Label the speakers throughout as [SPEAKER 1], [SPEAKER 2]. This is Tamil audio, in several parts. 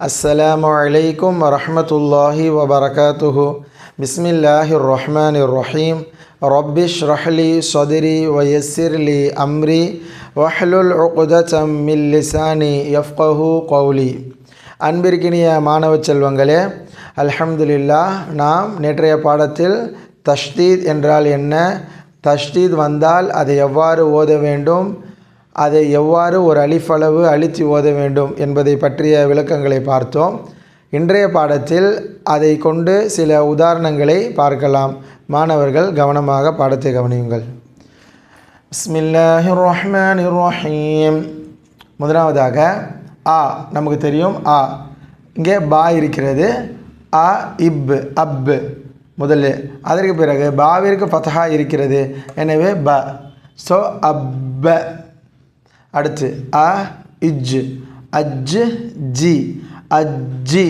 [SPEAKER 1] السلام عليكم ورحمة الله وبركاته بسم الله الرحمن الرحيم رب اشرح لي صدري ويسر لي أمري واحلل عقدة من لساني يفقه قولي அன்பிற்கினிய மாணவ செல்வங்களே அல்ஹம்துலில்லா நாம் நேற்றைய பாடத்தில் தஷ்தீத் என்றால் என்ன தஷ்தீத் வந்தால் அதை எவ்வாறு ஓத வேண்டும் அதை எவ்வாறு ஒரு அலிஃபளவு அழித்து ஓத வேண்டும் என்பதை பற்றிய விளக்கங்களை பார்த்தோம். இன்றைய பாடத்தில் அதை கொண்டு சில உதாரணங்களை பார்க்கலாம். மாணவர்கள் கவனமாக பாடத்தை கவனியுங்கள். பிஸ்மில்லாஹிர் ரஹ்மான் ரஹீம் முதலாவதாக ஆ நமக்கு தெரியும் ஆ. இங்கே பா இருக்கிறது. அ இப் அப் முதல்ல அதற்கு பிறகு பாவிற்கு ஃபத்ஹா இருக்கிறது. எனவே ப. ஸோ அப்ப அடுத்து அ இஜ். அஜ் ஜி. அஜ்ஜி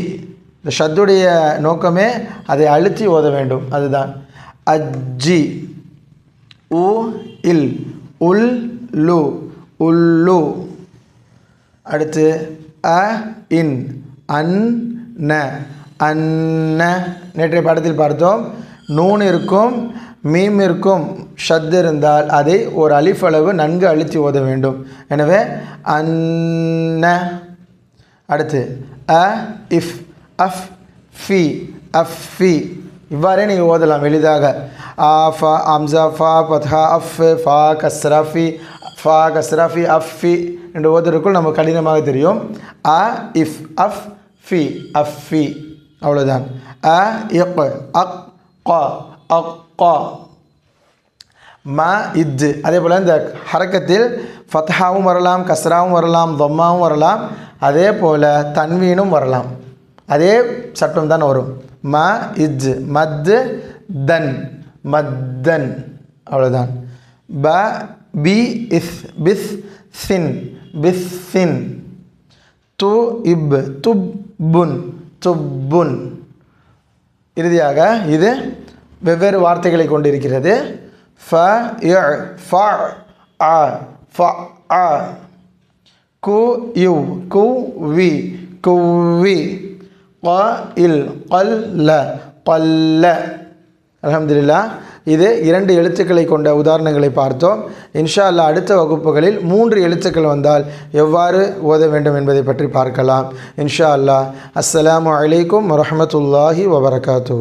[SPEAKER 1] இந்த ஷத்துடைய நோக்கமே அதை அழுத்தி ஓத வேண்டும். அதுதான். அஜ்ஜி. உ இல். உல் லு. உல்லு அடுத்து அ இன். அன் ந. அன்ன நேற்றைய பாடத்தில் பார்த்தோம். நூன் இருக்கும் மீம் இருக்கும் ஷத் இருந்தால் அதை ஒரு அலிஃப் அளவு நன்கு அழுத்தி ஓத வேண்டும். எனவே அன்ன அடுத்து அ இஃப் அஃப் ஃபி அஃப் ஃபி. இவ்வாறே நீங்கள் ஓதலாம் எளிதாக. ஆ ஃபா அம்சா ஃபா பத்ஹா அஃப் ஃபா கஸ்ராஃபி ஃபா. கஸ்ராஃபி அஃப் ஃபி. என்று ஓதுறதுக்குள் நமக்கு கடினமாக தெரியும். அ இஃப் அஃப் ஃபி அஃப் ஃபி. அவ்வளோதான் அ இப் அக் கா அக் ம இஜ்ஜு அதே போல் இந்த ஹரக்கத்தில் ஃபத்ஹாவும் வரலாம் கஸ்ராவும் வரலாம் தொம்மாவும் வரலாம். அதே போல் தன்வீனும் வரலாம். அதே சட்டம் தான் வரும். ம இஜ் மத் தன். மத்தன். அவ்வளோதான் ப பி இஸ் பிஸ் சின். பிஸ் சின். து இப் துப்புன். துப்புன். இறுதியாக இது வெவ்வேறு வார்த்தைகளை கொண்டிருக்கிறது. ஃப இ ஃப அ ஃப அ. கு யு கு வி குவி க இல் கல் பல்ல அலமதுல்லா இது இரண்டு எழுத்துக்களை கொண்ட உதாரணங்களை பார்த்தோம். இன்ஷா அல்லா அடுத்த வகுப்புகளில் மூன்று எழுத்துக்கள் வந்தால் எவ்வாறு ஓத வேண்டும் என்பதை பற்றி பார்க்கலாம். இன்ஷா அல்லா அஸ்லாம் அலைக்கும் வரமத்துல்லாஹி வபரகாத்து